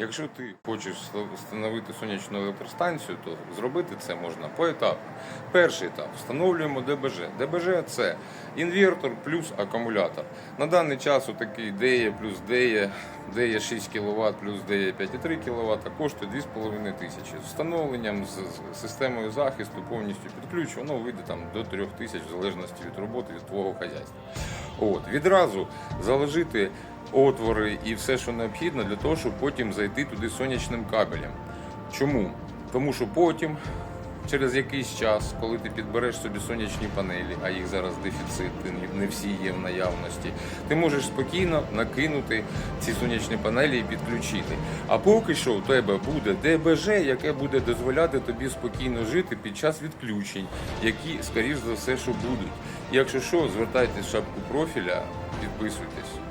Якщо ти хочеш встановити сонячну електростанцію, то зробити це можна поетапно. Перший етап встановлюємо ДБЖ. ДБЖ це інвертор плюс акумулятор. На даний час отакий DE плюс DE, DE 6 кВт плюс DE 5,3 кВт коштує 2,5 тисячі. З встановленням з системою захисту повністю під ключ, воно вийде там до 3 тисяч в залежності від роботи від твого хазяйства. От відразу заложити отвори і все, що необхідно, для того, щоб потім зайти туди сонячним кабелем. Чому? Тому що потім, через якийсь час, коли ти підбереш собі сонячні панелі, а їх зараз дефіцит, не всі є в наявності, ти можеш спокійно накинути ці сонячні панелі і підключити. А поки що у тебе буде ДБЖ, яке буде дозволяти тобі спокійно жити під час відключень, які, скоріш за все, що будуть. Якщо що, звертайтесь в шапку профіля, підписуйтесь.